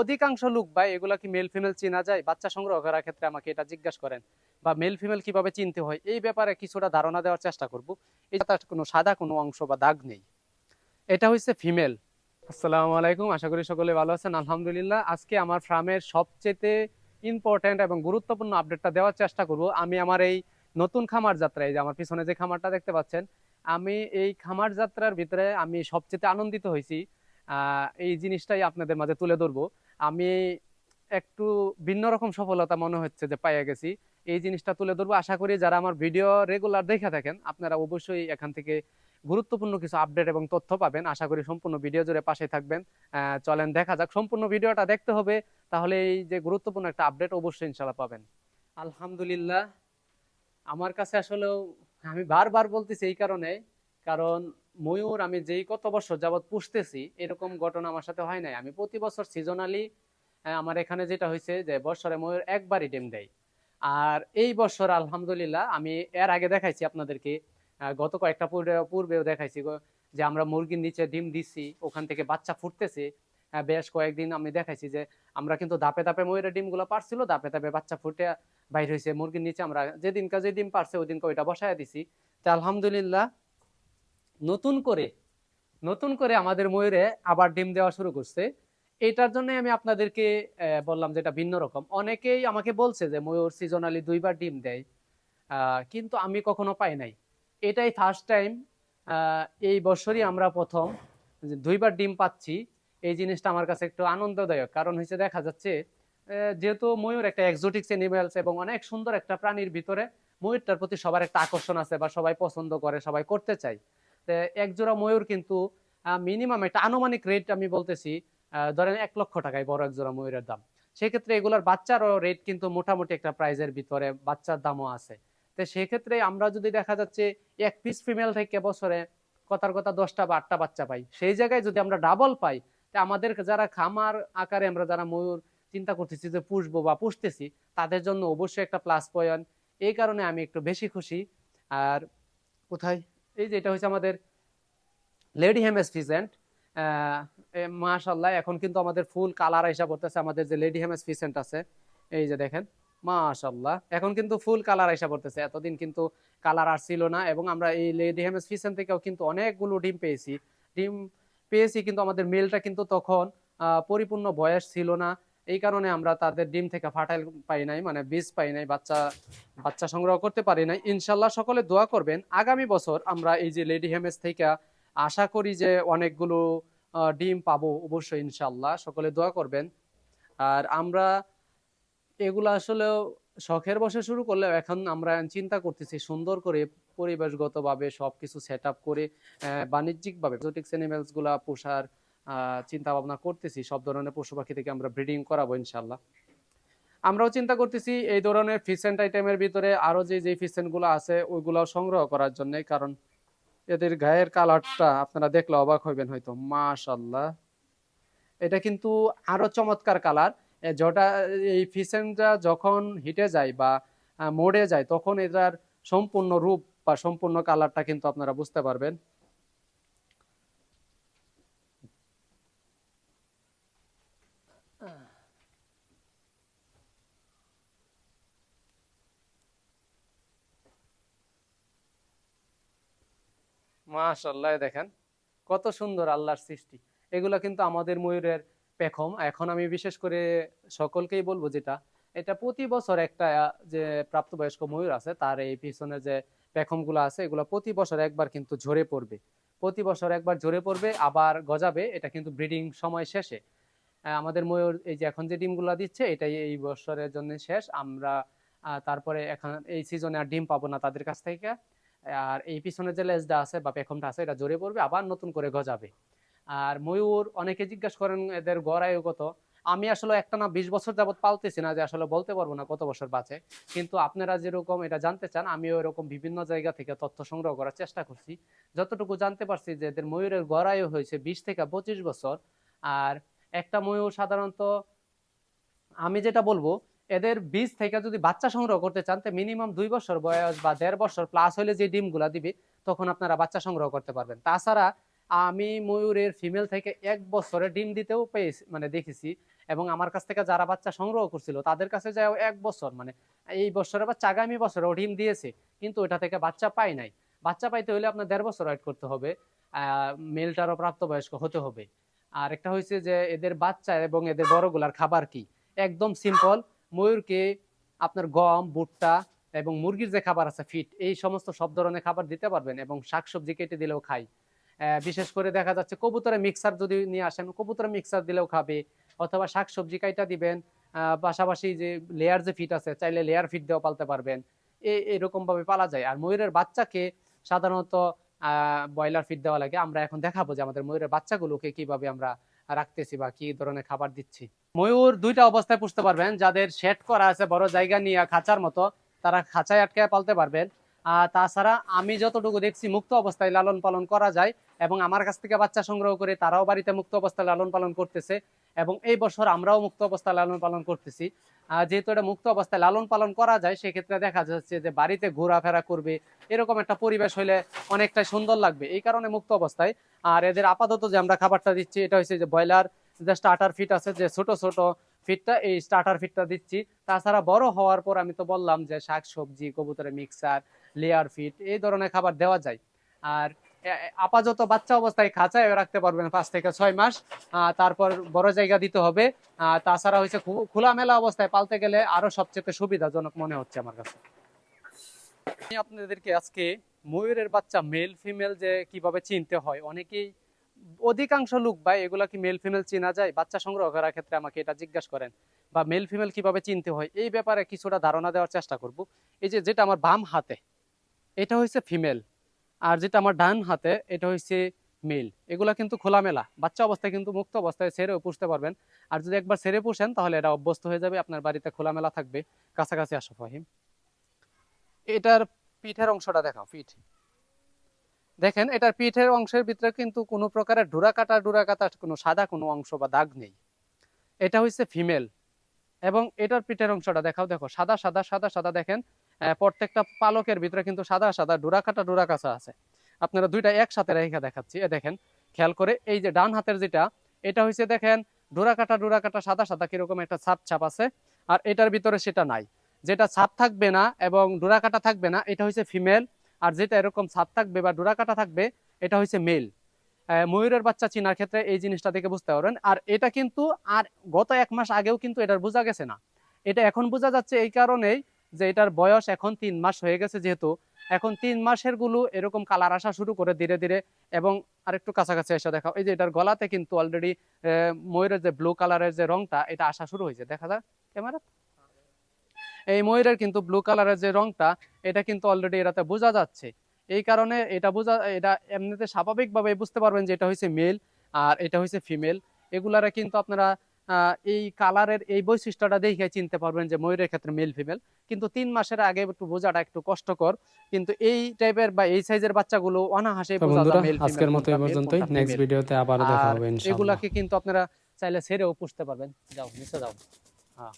অধিকাংশ লোক ভাই এগুলা কি মেল ফিমেল চেনা যায়, বাচ্চা সংগ্রহ করার ক্ষেত্রে আমাকে এটা জিজ্ঞাসা করেন, বা মেল ফিমেল কীভাবে চিনতে হয়? এই ব্যাপারে কিছুটা ধারণা দেওয়ার চেষ্টা করব। এই কোনো সাদা কোনো অংশ বা দাগ নেই। এটা হচ্ছে ফিমেল আসসালামু আলাইকুম, আশা করি সকলে ভালো আছেন। আলহামদুলিল্লাহ, আজকে আমার ফার্মের সবচেয়ে ইম্পর্ট্যান্ট এবং গুরুত্বপূর্ণ আপডেটটা দেওয়ার চেষ্টা করব। আমি আমার এই নতুন খামার যাত্রায় যে আমার পিছনে যে খামারটা দেখতে পাচ্ছেন, আমি এই খামার যাত্রার ভিতরে আমি সবচেয়ে আনন্দিত হয়েছি। এই জিনিসটাই আপনাদের মাঝে তুলে ধরবো। আমি একটু ভিন্ন রকম সফলতা মনে হচ্ছে যে পাইয়া গেছি। এই জিনিসটা তুলে ধরবো। আশা করি যারা আমার ভিডিও রেগুলার দেখে থাকেন, আপনারা অবশ্যই এখান থেকে গুরুত্বপূর্ণ কিছু আপডেট এবং তথ্য পাবেন। আশা করি সম্পূর্ণ ভিডিও জুড়ে পাশে থাকবেন। চলেন দেখা যাক। সম্পূর্ণ ভিডিওটা দেখতে হবে, তাহলে এই যে গুরুত্বপূর্ণ একটা আপডেট অবশ্যই ইনশাল্লাহ পাবেন। আলহামদুলিল্লাহ। আমার কাছে আসলেও আমি বারবার বলতেছি এই কারণে কারণ ময়ূর, আমি যেই কত বছর যাবত পুষতেছি, এরকম ঘটনা আমার সাথে হয় নাই। আমি প্রতি বছর সিজনালি আমার এখানে যেটা হয়েছে যে, বছরে ময়ূর একবারই ডিম দেয়। আর এই বছর, আলহামদুলিল্লাহ, আমি এর আগে দেখাইছি আপনাদেরকে গত কয়েকটা পূর্বে- পূর্বেও দেখাইছি যে আমরা মুরগির নিচে ডিম দিচ্ছি ওখান থেকে বাচ্চা ফুটতেছে। বেশ কয়েকদিন আমি দেখাইছি যে, আমরা কিন্তু ধাপে ধাপে ময়ূরের ডিমগুলো পারছিল, ধাপে ধাপে বাচ্চা ফুটে বাইর হয়েছে মুরগির নিচে। আমরা যেদিনকে যে ডিম পারছে ওই দিনকে ওইটা বসায় দিছি। তা আলহামদুলিল্লাহ নতুন করে নতুন করে আমাদের ময়ূরে আবার ডিম দেওয়া শুরু করছে। এটার জন্য আমি আপনাদেরকে বললাম যেটা ভিন্ন রকম। অনেকেই আমাকে বলছে যে ময়ূর সিজনালি দুইবার ডিম দেয় কিন্তু আমি কখনো পাই নাই। এটাই ফার্স্ট টাইম এই বছরই আমরা প্রথম দুইবার ডিম পাচ্ছি। এই জিনিসটা আমার কাছে একটু আনন্দদায়ক, কারণ হচ্ছে দেখা যাচ্ছে যেহেতু ময়ূর একটা এক্সোটিক্স এনিমেলস এবং অনেক সুন্দর একটা প্রাণীর ভিতরে ময়ূরটার প্রতি সবার একটা আকর্ষণ আছে বা সবাই পছন্দ করে, সবাই করতে চায়। এক জোড়া ময়ূর কিন্তু মিনিমাম একটা আনুমানিক রেট আমি বলতেছি ধরেন এক লক্ষ টাকায় বড় এক জোড়া ময়ূরের দাম। সেক্ষেত্রে এগুলোর বাচ্চারও রেট কিন্তু মোটামুটি একটা প্রাইজের ভিতরে বাচ্চার দামও আছে। তো সেক্ষেত্রে আমরা যদি দেখা যাচ্ছে এক পিস ফিমেল থেকে বছরে কথার কথা দশটা বা আটটা বাচ্চা পাই, সেই জায়গায় যদি আমরা ডাবল পাই, তা আমাদের যারা খামার আকারে আমরা যারা ময়ূর চিন্তা করতেছি যে পুষবো বা পুষতেছি, তাদের জন্য অবশ্যই একটা প্লাস পয়েন্ট এই কারণে আমি একটু বেশি খুশি। আর কোথায়? এই যে এটা হচ্ছে আমাদের লেডি হেমেস ফিজেন্ট মাশাল্লাহ এখন কিন্তু আমাদের ফুল কালার এসে পড়তেছে আমাদের যে লেডি হেমেস ফিসেন্ট আছে। এই যে দেখেন মাশাল্লাহ এখন কিন্তু ফুল কালার এসে পড়তেছে। এতদিন কিন্তু কালার আর ছিল না এবং আমরা এই লেডি হেমেস ফিসেন্ট থেকেও কিন্তু অনেকগুলো ডিম পেয়েছি। ডিম পেয়েছি কিন্তু আমাদের মেলটা কিন্তু তখন পরিপূর্ণ বয়স ছিল না। এই কারণে আমরা তাদের ডিম থেকে ফাটাইল পাই নাই মানে বীজ পাই নাই, বাচ্চা বাচ্চা সংগ্রহ করতে পারি নাই। ইনশাল্লাহ সকলে দোয়া করবেন, আগামী বছর আমরা এই যে লেডি হেমেস থেকে আশা করি যে অনেকগুলো ডিম পাবো অবশ্যই ইনশাল্লাহ, সকলে দোয়া করবেন। আর আমরা এগুলো আসলে শখের বসে শুরু করলেও এখন আমরা চিন্তা করতেছি সুন্দর করে পরিবেশগতভাবে সবকিছু সেট আপ করে বাণিজ্যিকভাবে এক্সোটিক্স অ্যানিমেলস পোষার চিন্তা ভাবনা করতেছি, সব ধরনের পশু পাখি থেকে আমরা ব্রিডিং করাবো ইনশাল্লাহ আমরাও চিন্তা করতেছি এই ধরনের ফিসেন্ট আইটেমের ভিতরে আরও যে যে ফিসেন্টগুলো আছে ওইগুলো সংগ্রহ করার জন্য, কারণ এদের গায়ের কালারটা আপনারা দেখলে অবাক হইবেন হয়তো মাশাল্লাহ এটা কিন্তু আরও চমৎকার কালার যেটা এই ফিসেন্টটা যখন হিটে যায় বা মোড়ে যায়, তখন এটার সম্পূর্ণ রূপ বা সম্পূর্ণ কালারটা কিন্তু আপনারা বুঝতে পারবেন। মাশাল্লাহ দেখেন। কত সুন্দর আল্লাহর সৃষ্টি। এগুলো কিন্তু আমাদের ময়ূরের পেখম। এখন আমি বিশেষ করে সকলকেই বলব যেটা, এটা প্রতি বছর একটা যে প্রাপ্তবয়স্ক ময়ূর আছে, তার এই পিছনে যে পেখমগুলো আছে, এগুলো প্রতি বছর একবার কিন্তু ঝরে পড়বে। প্রতি বছর একবার ঝরে পড়বে, আবার গজাবে, এটা কিন্তু ব্রিডিং সময় শেষে। আমাদের ময়ূর, এই যে এখন যে ডিমগুলো দিচ্ছে, এটাই এই বছরের জন্য শেষ। আমরা তারপরে এখন এই সিজনে আর ডিম পাবো না তাদের কাছ থেকে। আর এই পিছনে যে লেজটা আছে বা পেখমটা আছে, এটা জোরে পড়বে, আবার নতুন করে গজাবে। আর ময়ূর অনেকে জিজ্ঞাসা করেন, এদের গড় কত? আমি আসলে একটা না বিশ বছর যাবত পালতেছি না যে আসলে বলতে পারব না কত বছর বাঁচে। কিন্তু আপনারা যেরকম এটা জানতে চান, আমিও এরকম বিভিন্ন জায়গা থেকে তথ্য সংগ্রহ করার চেষ্টা করছি। যতটুকু জানতে পারছি যে এদের ময়ূরের গড় আয়ু হয়েছে বিশ থেকে পঁচিশ বছর। আর একটা ময়ূর সাধারণত, আমি যেটা বলব এদের বীজ থেকে যদি বাচ্চা সংগ্রহ করতে চান, তো মিনিমাম দুই বছর বয়স বা দেড় বছর প্লাস হলে যে ডিমগুলা দিবে, তখন আপনারা বাচ্চা সংগ্রহ করতে পারবেন। তাছাড়া আমি ময়ূরের ফিমেল থেকে এক বছরে ডিম দিতেও পেয়েছি মানে দেখেছি। এবং আমার কাছ থেকে যারা বাচ্চা সংগ্রহ করছিল, তাদের কাছে যায় এক বছর মানে এই বছরে বাচ্চা আগামী বছরে ও ডিম দিয়েছে, কিন্তু ওটা থেকে বাচ্চা পাই নাই। বাচ্চা পাইতে হলে আপনার দেড় বছর ওয়েট করতে হবে মেলটারও প্রাপ্তবয়স্ক হতে হবে। আর একটা হয়েছে যে এদের বাচ্চা এবং এদের বড়গুলার খাবার কি? একদম সিম্পল ময়ূরকে আপনার গম, ভুট্টা এবং মুরগির যে খাবার আছে, ফিট, এই সমস্ত সব ধরনের খাবার দিতে পারবেন এবং শাকসবজি কেটে দিলেও খাই বিশেষ করে দেখা যাচ্ছে কবুতরে মিক্সার যদি নিয়ে আসেন কবুতরে মিক্সার দিলেও খাবে অথবা শাকসবজি কাইটা দিবেন পাশাপাশি যে লেয়ার যে ফিট আছে, চাইলে লেয়ার ফিট দিয়েও পালতে পারবেন। এ- এরকম ভাবে পালা যায়। আর ময়ূরের বাচ্চাকে সাধারণত ব্রয়লার ফিট দেওয়া লাগে। আমরা এখন দেখাবো যে আমাদের ময়ূরের বাচ্চাগুলোকে কীভাবে আমরা রাখতেছি বা কি ধরনের খাবার দিচ্ছি। ময়ূর দুইটা অবস্থায় পুষতে পারবেন, যাদের শেড করা আছে বড় জায়গা নিয়ে খাঁচার মতো, তারা খাঁচায় আটকে পালতে পারবেন। আর তাছাড়া আমি যতটুকু দেখছি, মুক্ত অবস্থায় লালন পালন করা যায়। এবং আমার কাছ থেকে বাচ্চা সংগ্রহ করে তারাও বাড়িতে মুক্ত অবস্থায় লালন পালন করতেছে এবং এই বছর আমরাও মুক্ত অবস্থায় লালন পালন করতেছি। যেহেতু এটা মুক্ত অবস্থায় লালন পালন করা যায়, সেক্ষেত্রে দেখা যাচ্ছে যে বাড়িতে ঘোরাফেরা করবে, এরকম একটা পরিবেশ হলে অনেকটা সুন্দর লাগবে। এই কারণে মুক্ত অবস্থায়। আর এদের আপাতত যে আমরা খাবারটা দিচ্ছি, এটা হচ্ছে যে ব্রয়লার, যে স্টার্টার ফিট আছে, যে ছোট ছোট ফিটটা এই স্টার্টার ফিটটা দিচ্ছি। তাছাড়া বড় হওয়ার পর আমি তো বললাম যে শাক, সবজি, কবুতরের মিক্সার লেয়ার ফিট এই ধরনের খাবার দেওয়া যায়। আর আপাতত বাচ্চা অবস্থায় খাঁচায় রাখতে পারবেন পাঁচ থেকে ছয় মাস। তারপর বড় জায়গা দিতে হবে। তাছাড়া হচ্ছে খোলামেলা অবস্থায় পালতে গেলে আরও সবচেয়ে সুবিধাজনক মনে হচ্ছে আমার কাছে। আমি আপনাদেরকে আজকে ময়ূরের বাচ্চা মেল ফিমেল যে কীভাবে চিনতে হয়, অনেকেই অধিকাংশ লোক ভাই এগুলা কি মেল ফিমেল চেনা যায়? বাচ্চা সংগ্রহ করার ক্ষেত্রে আমাকে এটা জিজ্ঞাসা করেন। বা মেল ফিমেল কীভাবে চিনতে হয়? এই ব্যাপারে কিছুটা ধারণা দেওয়ার চেষ্টা করব। এই যে যেটা আমার বাম হাতে, এটা হচ্ছে ফিমেল আর যেটা আমার ডান হাতে, এটা হচ্ছে মেল। এগুলা কিন্তু খোলামেলা। বাচ্চা অবস্থায় কিন্তু মুক্ত অবস্থায় ছেড়েও পুষতে পারবেন। আর যদি একবার ছেড়ে পুষেন, তাহলে এটা অভ্যস্ত হয়ে যাবে, আপনার বাড়িতে খোলামেলা থাকবে। কাছাকাছি আসো, ফাহিম। এটার পিঠের অংশটা দেখাও, পিঠ। দেখেন, এটার পিঠের অংশের ভিতরে কিন্তু কোনো প্রকারের ডোরা কাটা ডোরা কাটা কোনো সাদা কোনো অংশ বা দাগ নেই। এটা হচ্ছে ফিমেল। এবং এটার পিঠের অংশটা দেখাও, দেখো, সাদা সাদা সাদা সাদা, দেখেন। প্রত্যেকটা পালকের ভিতরে কিন্তু সাদা সাদা ডোরা কাটা ডোরা কাটা আছে। আপনারা দুইটা একসাথে রেখে দেখাচ্ছি। এ দেখেন, খেয়াল করে এই যে ডান হাতের যেটা, এটা হচ্ছে দেখেন ডোরা কাটা ডোরা কাটা সাদা সাদা কীরকম একটা ছাপ ছাপ আছে, আর এটার ভিতরে সেটা নাই। যেটা ছাপ থাকবে না এবং ডোরা কাটা থাকবে না, এটা হচ্ছে ফিমেল, আর যেটা এরকম ছাপ থাকবে বা ডোরা কাটা থাকবে, এটা হচ্ছে মেল। ময়ূরের বাচ্চা চিনার ক্ষেত্রে এই জিনিসটা দেখে বুঝতে পারবেন। আর এটা কিন্তু, আর গত এক মাস আগেও কিন্তু এটার বোঝা গেছে না। এটা এখন বোঝা যাচ্ছে এই কারণেই যে এটার বয়স এখন তিন মাস হয়ে গেছে যেহেতু, এখন তিন মাসেরগুলো এরকম কালার আসা শুরু করে ধীরে ধীরে এবং আরেকটু কাছাকাছি এসে দেখাও এই যে এটার গলাতে কিন্তু অলরেডি ময়ূরের যে ব্লু কালারের যে রংটা, এটা আসা শুরু হয়েছে। দেখা যায় ক্যামেরা? এই ময়ূরের কিন্তু ব্লু কালারের যে রংটা, এটা কিন্তু অলরেডি এটাতে বোঝা যাচ্ছে। এই কারণে এটা বোঝা, এটা এমনিতে স্বাভাবিকভাবে বুঝতে পারবেন যে এটা হচ্ছে মেল আর এটা হচ্ছে ফিমেল এগুলারা কিন্তু আপনারা এই কালারের এই বৈশিষ্ট্যটা দেখে চিনতে পারবেন যে ময়ূরের ক্ষেত্রে মেল ফিমেল কিন্তু তিন মাসের আগে একটু বোঝাটা একটু কষ্টকর। কিন্তু এই টাইপের বা এই সাইজের বাচ্চাগুলো অনাহাসে বোঝা যায় আজকের মতো এই পর্যন্তই। নেক্সট ভিডিওতে আবার দেখা হবে ইনশাআল্লাহ। এগুলাকে কিন্তু আপনারা চাইলে ছেড়েও পুষতে পারবেন। যাও নিচে যাও। হ্যাঁ।